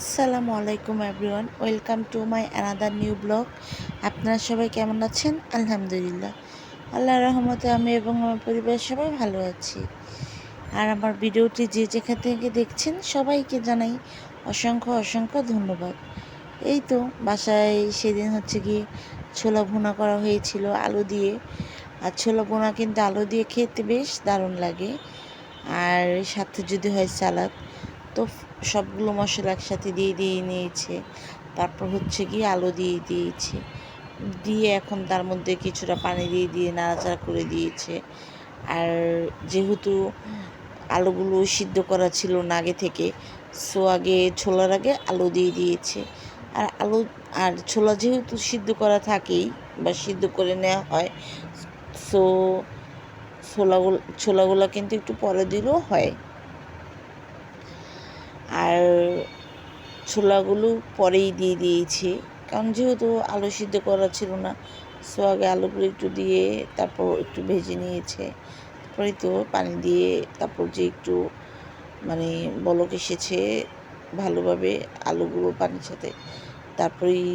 আসসালামু আলাইকুম everyone, welcome to my another new blog. আপনারা সবাই কেমন আছেন? আলহামদুলিল্লাহ। আল্লাহর রহমতে আমি এবং আমার পরিবারের সবাই ভালো আছি। আর আমার ভিডিওটি যে যেখান থেকে দেখছেন, সবাইকে জানাই অসংখ্য অসংখ্য ধন্যবাদ। এই তো, বাসায় সেদিন হচ্ছে গিয়ে ছোলা ভুনা করা হয়েছিল আলু দিয়ে। আর ছোলা ভুনা কিন্তু আলু দিয়ে খেতে বেশ দারুণ লাগে। আর সাথে যদি হয় সালাদ। তো সবগুলো মশলা একসাথে দিয়ে দিয়ে নিয়েছে। তারপর হচ্ছে গিয়ে আলু দিয়ে দিয়েছে। দিয়ে এখন তার মধ্যে কিছুটা পানি দিয়ে দিয়ে নাড়াচাড়া করে দিয়েছে। আর যেহেতু আলুগুলো সিদ্ধ করা ছিল না আগে থেকে, সো আগে ছোলার আগে আলু দিয়ে দিয়েছে। আর আলু, আর ছোলা যেহেতু সিদ্ধ করা থাকেই বা সিদ্ধ করে নেওয়া হয়, সো ছোলাগুলো ছোলাগুলো কিন্তু একটু পরে দিলেও হয়। আর ছোলাগুলো পরেই দিয়ে দিয়েছি। কারণ যেহেতু আলু সিদ্ধ করা ছিল না, সো আগে আলুগুলো একটু দিয়ে তারপর একটু ভেজে নিয়েছে। তারপরে তো পানি দিয়ে তারপর যে একটু মানে বলক এসেছে ভালোভাবে আলুগুলো পানির সাথে, তারপরেই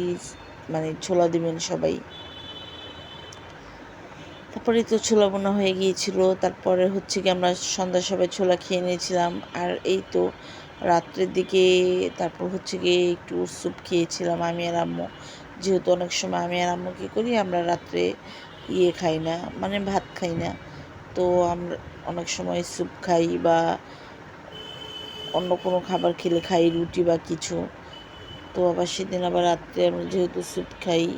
মানে ছোলা দিবেন সবাই। তারপরে তো ছোলা বোনা হয়ে গিয়েছিল। তারপরে হচ্ছে কি আমরা সন্ধ্যার সবাই ছোলা খেয়ে নিয়েছিলাম। আর এই তো রাত্রের দিকে তারপর হচ্ছে গিয়ে একটু স্যুপ খেয়েছিলাম আমি আর আম্মু। যেহেতু অনেক সময় আমি আর আম্মু কী করি, আমরা রাত্রে ইয়ে খাই না মানে ভাত খাই না। তো আমরা অনেক সময় স্যুপ খাই বা অন্য কোনো খাবার খেলে খাই, রুটি বা কিছু। তো আবার সেদিন আবার রাত্রে আমরা যেহেতু স্যুপ খাই,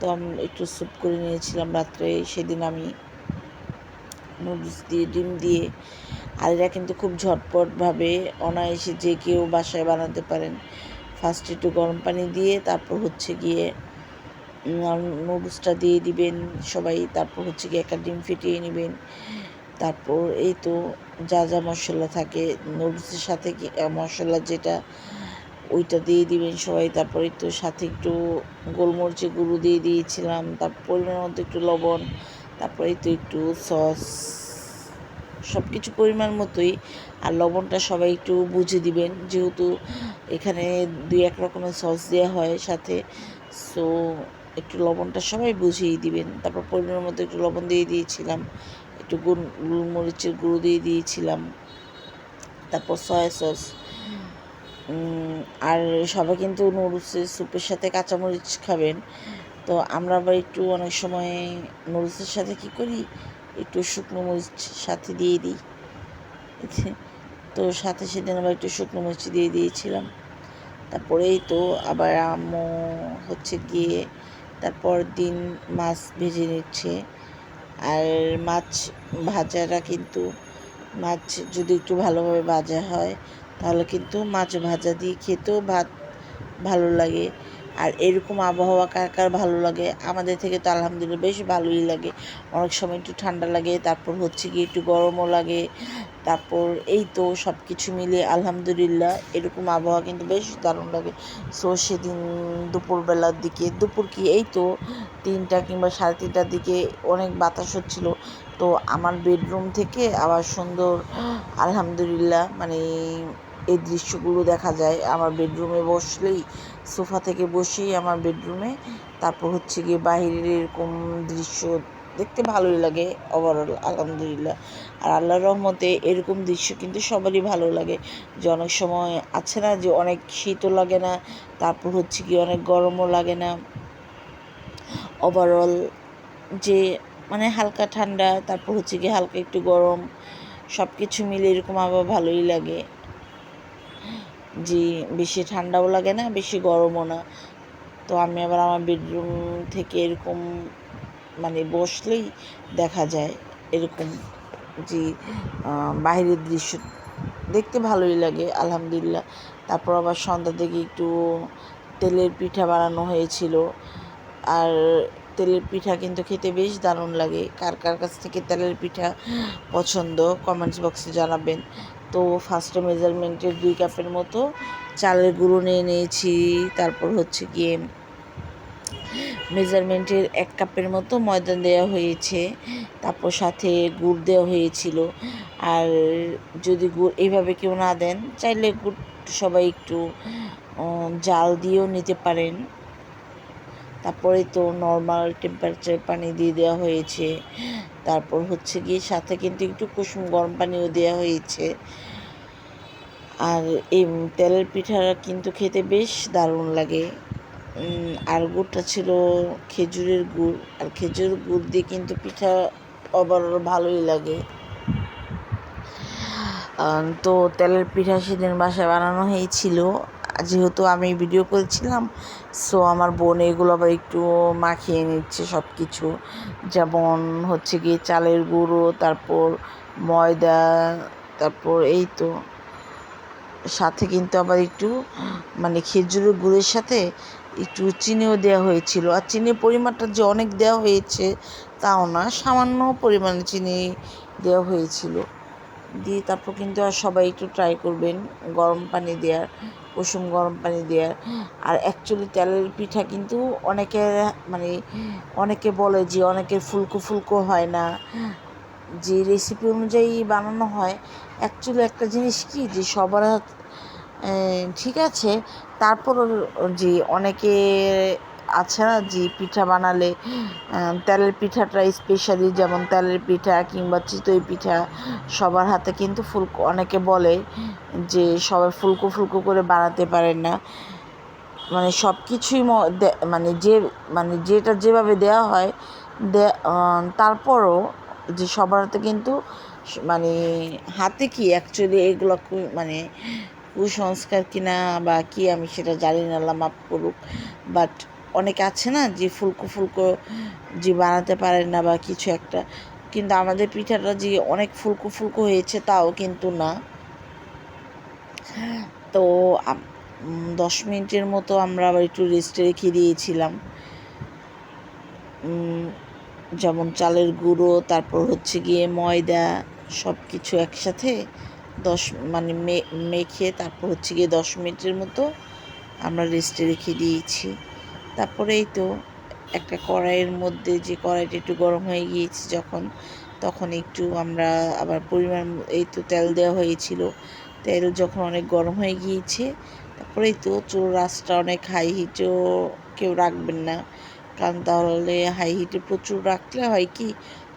তো আমি একটু স্যুপ করে নিয়েছিলাম রাত্রে। সেদিন আমি নুডলস দিয়ে, ডিম দিয়ে এরা কিন্তু খুব ঝটপটভাবে অনায়াসে যে কেউ বাসায় বানাতে পারেন। ফার্স্ট একটু গরম পানি দিয়ে, তারপর হচ্ছে গিয়ে নুডলসটা দিয়ে দিবেন সবাই, তারপর হচ্ছে গিয়ে একটা ডিম ফিটিয়ে নেবেন। তারপর এই তো যা যা মশলা থাকে নুডলসের সাথে মশলা যেটা, ওইটা দিয়ে দিবেন সবাই। তারপর একটু সাথে একটু গোলমরিচের গুঁড়ো দিয়ে দিয়েছিলাম। তারপর পরিমাণ মতো একটু লবণ, তারপরে তো একটু সস সব কিছু পরিমাণ মতোই, আর লবণটা সবাই একটু বুঝে দিবেন, যেহেতু এখানে দুই এক রকমের সস দেওয়া হয় সাথে সো একটু লবণটা সবাই বুঝিয়ে দিবেন। তারপর পরিমাণ মতো একটু লবণ দিয়ে দিয়েছিলাম, একটু গোলমরিচের গুঁড়ো দিয়ে দিয়েছিলাম, তারপর সয়া সস। আর সবাই কিন্তু নুডলসের স্যুপের সাথে কাঁচামরিচ খাবেন, তো আমরা আবার একটু অনেক সময় নুডলসের সাথে কী করি? একটু শুকনো মরিচ সাথে দিয়ে দিই। তো সাথে সেদিন আবার একটু শুকনো মরিচ দিয়ে দিয়েছিলাম। তারপরেই তো আবার আম্মু হচ্ছে গিয়ে তারপর দিন মাছ ভেজে নিচ্ছে। আর মাছ ভাজাটা কিন্তু, মাছ যদি একটু ভালোভাবে ভাজা হয়, তাহলে কিন্তু মাছ ভাজা দিয়ে খেতেও ভাত ভালো লাগে। আর এরকম আবহাওয়া কার কার ভালো লাগে? আমাদের থেকে তো আলহামদুলিল্লাহ বেশ ভালোই লাগে। অনেক সময় একটু ঠান্ডা লাগে, তারপর হচ্ছে কি একটু গরমও লাগে, তারপর এই তো সব কিছু মিলে আলহামদুলিল্লাহ এরকম আবহাওয়া কিন্তু বেশ দারুণ লাগে। সো সেদিন দুপুরবেলার দিকে, দুপুর কি এই তো তিনটা কিংবা সাড়ে তিনটার দিকে অনেক বাতাস হচ্ছিল। তো আমার বেডরুম থেকে আবার সুন্দর আলহামদুলিল্লাহ মানে এই দৃশ্যগুলো দেখা যায়। আমার বেডরুমে বসলেই সোফা থেকে বসেই আমার বেডরুমে, তারপর হচ্ছে গিয়ে বাহিরের এরকম দৃশ্য দেখতে ভালোই লাগে ওভারঅল আলহামদুলিল্লাহ। আর আল্লাহর রহমতে এরকম দৃশ্য কিন্তু সবারই ভালো লাগে। যে অনেক সময় আছে না যে অনেক শীতও লাগে না, তারপর হচ্ছে কি অনেক গরমও লাগে না। ওভারঅল যে মানে হালকা ঠান্ডা, তারপর হচ্ছে কি হালকা একটু গরম সব কিছু মিলে এরকম আবার ভালোই লাগে। যে বেশি ঠান্ডাও লাগে না, বেশি গরমও না। তো আমি আবার আমার বেডরুম থেকে এরকম মানে বসলেই দেখা যায় এরকম যে বাইরের দৃশ্য দেখতে ভালোই লাগে, আলহামদুলিল্লাহ। তারপর আবার সন্ধ্যা থেকে একটু তেলের পিঠা বানানো হয়েছিল। আর তেলের পিঠা কিন্তু খেতে বেশ দারুণ লাগে। কার কার কাছ থেকে তেলের পিঠা পছন্দ কমেন্টস বক্সে জানাবেন। তো ফার্স্টে মেজারমেন্টের দুই কাপের মতো চালের গুঁড়ো নিয়ে নিয়েছি, তারপর হচ্ছে গিয়ে মেজারমেন্টের এক কাপের মতো ময়দা দেওয়া হয়েছে, তারপর সাথে গুড় দেওয়া হয়েছিল। আর যদি গুড় এইভাবে কেউ না দেন, চাইলে গুড় সবাই একটু জাল দিয়েও নিতে পারেন। তারপরে তো নর্মাল টেম্পারেচার পানি দিয়ে দেওয়া হয়েছে। তারপর হচ্ছে গিয়ে সাথে কিন্তু একটু কুসুম গরম পানিও দেওয়া হয়েছে। আর এই তেলের পিঠা কিন্তু খেতে বেশ দারুণ লাগে। আর গুড়টা ছিল খেজুরের গুড়। আর খেজুরের গুড় দিয়ে কিন্তু পিঠা আবার ভালোই লাগে। তো তেলের পিঠা সেদিন বাসায় বানানো হয়েছিল। যেহেতু আমি ভিডিও করেছিলাম সো আমার বোন এগুলো আবার একটু মাখিয়ে নিচ্ছে সব কিছু যেমন হচ্ছে গিয়ে চালের গুঁড়ো, তারপর ময়দা, তারপর এই তো। সাথে কিন্তু আবার একটু মানে খেজুরের গুড়ের সাথে একটু চিনিও দেওয়া হয়েছিল। আর চিনির পরিমাণটা যে অনেক দেওয়া হয়েছে, তাও না, সামান্য পরিমাণে চিনি দেওয়া হয়েছিল। দিয়ে তারপর কিন্তু আর সবাই একটু ট্রাই করবেন, গরম পানি দেওয়ার কুসুম গরম পানি দেওয়ার আর অ্যাকচুয়ালি তেলের পিঠা কিন্তু অনেকে মানে অনেকে বলে যে অনেকের ফুলকো ফুলকো হয় না। যে রেসিপি অনুযায়ী বানানো হয় অ্যাকচুয়ালি একটা জিনিস কি যে সবার ঠিক আছে তারপর যে অনেকে আছে না যে পিঠা বানালে তেলের পিঠাটা স্পেশালি যেমন তেলের পিঠা কিংবা চিতই পিঠা সবার হাতে কিন্তু ফুলকো, অনেকে বলে যে সবাই ফুলকো ফুলকো করে বানাতে পারেন না। মানে সব কিছুই মানে যে মানে যেটা যেভাবে দেওয়া হয়, দে- তারপরও যে সবার হাতে কিন্তু মানে হাতে কি অ্যাকচুয়ালি এগুলো মানে কুসংস্কার কিনা বা কি আমি সেটা জানি না, আল্লাহ মাফ করুক। বাট অনেকে আছে না যে ফুলকো ফুলকো যে বানাতে পারেন না বা কিছু একটা। কিন্তু আমাদের পিঠাটা যে অনেক ফুলকো ফুলকো হয়েছে তাও কিন্তু না। তো দশ মিনিটের মতো আমরা আবার একটু রেস্টে রেখে দিয়েছিলাম। যেমন চালের গুঁড়ো, তারপর হচ্ছে গিয়ে ময়দা সব কিছু একসাথে দশ মানে মেখে তারপর হচ্ছে গিয়ে দশ মিনিটের মতো আমরা রেস্টে রেখে দিয়েছি। তারপরে এই তো একটা কড়াইয়ের মধ্যে যে কড়াইটা একটু গরম হয়ে গিয়েছে যখন, তখন একটু আমরা আবার পরিমাণ এই তো তেল দেওয়া হয়েছিল। তেল যখন অনেক গরম হয়ে গিয়েছে, তারপরেই তো চুল রাসটা অনেক হাই হিটেও কেউ রাখবেন না। কারণ তাহলে হাই হিটে প্রচুর রাখলে হয় কি,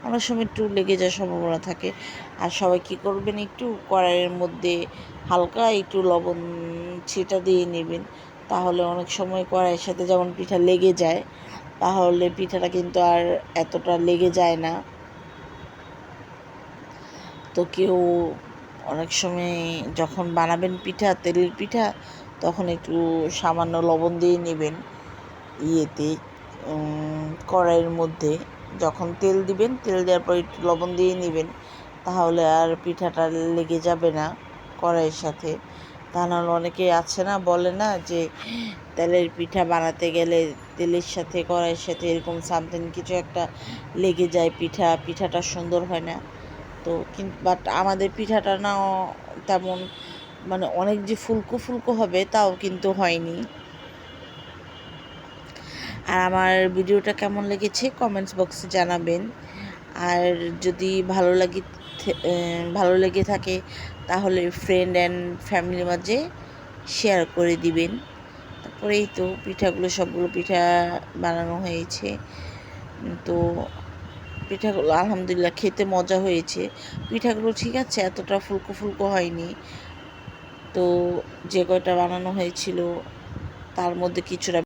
অনেক সময় একটু লেগে যাওয়ার সম্ভাবনা থাকে। আর সবাই কী করবেন একটু কড়াইয়ের মধ্যে হালকা একটু লবণ ছিটা দিয়ে নেবেন। তাহলে অনেক সময় কড়াইয়ের সাথে যেমন পিঠা লেগে যায়, তাহলে পিঠাটা কিন্তু আর এতটা লেগে যায় না। তো কেউ অনেক সময় যখন বানাবেন পিঠা, তেলের পিঠা, তখন একটু সামান্য লবণ দিয়ে নেবেন ইয়েতে কড়াইয়ের মধ্যে। যখন তেল দিবেন, তেল দেওয়ার পর একটু লবণ দিয়ে নেবেন, তাহলে আর পিঠাটা লেগে যাবে না কড়াইয়ের সাথে। তা নাহলে অনেকে আছে না, বলে না যে তেলের পিঠা বানাতে গেলে তেলের সাথে, কড়াইয়ের সাথে এরকম সামথিং কিছু একটা লেগে যায় পিঠা, পিঠাটা সুন্দর হয় না। তো কিন্তু বাট আমাদের পিঠাটা না তেমন মানে অনেক যে ফুলকো ফুলকো হবে তাও কিন্তু হয়নি। আর আমার ভিডিওটা কেমন লেগেছে কমেন্টস বক্সে জানাবেন। আর যদি ভালো লাগে ভালো লেগে থাকে তাহলে ফ্রেন্ড অ্যান্ড ফ্যামিলির মাঝে শেয়ার করে দিবেন। তারপরে এই তো পিঠাগুলো, সবগুলো পিঠা বানানো হয়েছে। তো পিঠাগুলো আলহামদুলিল্লাহ খেতে মজা হয়েছে। পিঠাগুলো ঠিক আছে, এতটা ফুলকো ফুলকো হয়নি। তো যে কয়টা বানানো হয়েছিল, তার মধ্যে কিছুটা